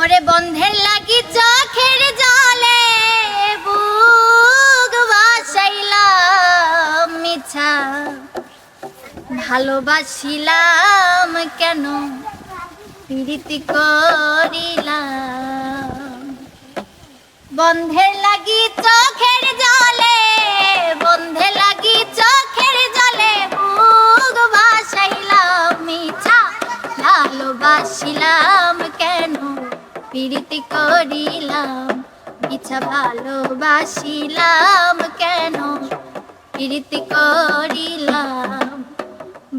ওরে বন্ধের লাগি চোখের জলে বুক বাসাইলাম মিছা। ভালোবাসিলাম কেন? প্রীতি করিলাম। বন্ধের লাগি চোখের জলে বন্ধে লাগি চোখের জলে বুক ভাসাইলাম মিছা। ভালোবাসিলাম প্রীতি করিলাম মিছা ভালোবাসিলাম কেন? প্রীতি করিলাম,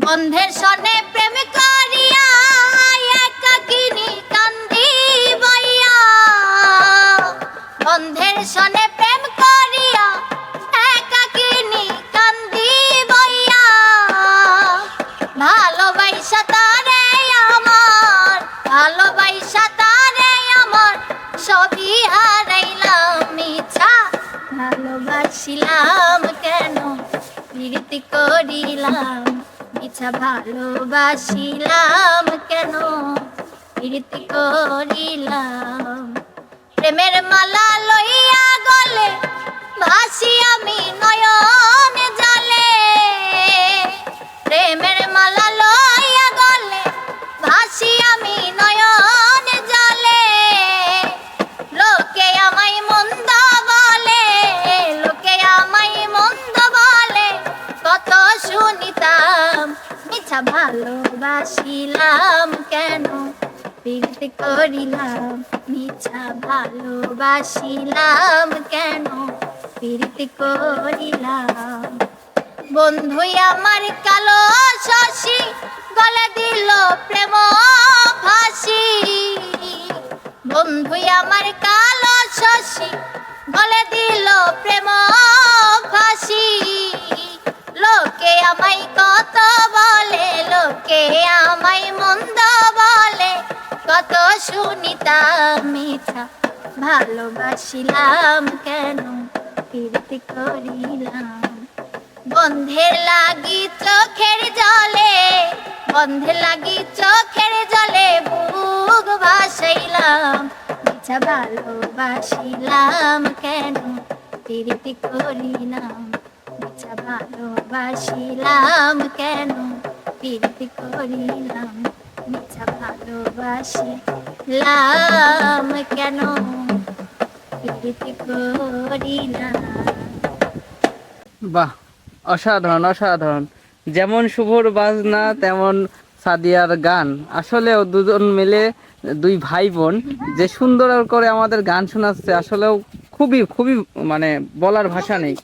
বন্ধের সনে প্রেম করিয়া একাকিনী কান্দি বইয়া বন্ধের সনে ভালোবাসিলাম কেন? প্রীতি করিলাম মিছা ভালোবাসিলাম কেন? প্রীতি করিলাম, প্রেমের মালা লইয়া গলে, ভাসি আমি নয়ন জালে। প্রেমের মিছা ভালোবাসিলাম কেন? প্রীতি করিলাম, মিছা ভালোবাসিলাম কেন? প্রীতি করিলাম। বন্ধু আমার কালো শশী, গলে দিল প্রেম ফাঁসি। বন্ধু আমার কালো শশী, গলে দিল প্রেম শুনিতাম মিথ্যা ভালোবাসিলাম কেন? প্রীতি করিলাম। বন্ধের লাগি চোখের জলে বন্ধের লাগি চোখের জলে বুক ভাসাইলাম। মিছা ভালোবাসিলাম কেন? প্রীতি করিলাম। মিছা ভালোবাসিলাম কেন? প্রীতি করিলাম। মিছা ভালোবাসিলাম কেন? প্রীতি করিলাম বাহ, অসাধারণ অসাধারণ। যেমন শুভর বাজনা, তেমন সাদিয়ার গান। আসলেও দুজন মিলে দুই ভাই বোন যে সুন্দর করে আমাদের গান শোনাচ্ছে, আসলেও খুবই খুবই মানে বলার ভাষা নেই।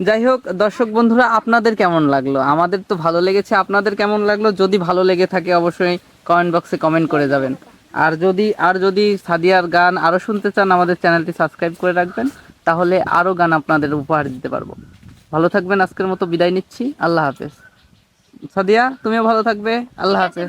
যাই হোক দর্শক বন্ধুরা আপনাদের কেমন লাগল? আমাদের তো ভালো লেগেছে আপনাদের কেমন লাগল? যদি ভালো লেগে থাকে অবশ্যই কমেন্ট বক্সে কমেন্ট করে যাবেন। আর যদি আর যদি সাদিয়ার গান আরও শুনতে চান আমাদের চ্যানেলটি সাবস্ক্রাইব করে রাখবেন তাহলে আরও গান আপনাদের উপহার দিতে পারব। ভালো থাকবেন আজকের মতো বিদায় নিচ্ছি। আল্লাহ হাফেজ। সাদিয়া তুমিও ভালো থাকবে। আল্লাহ হাফেজ।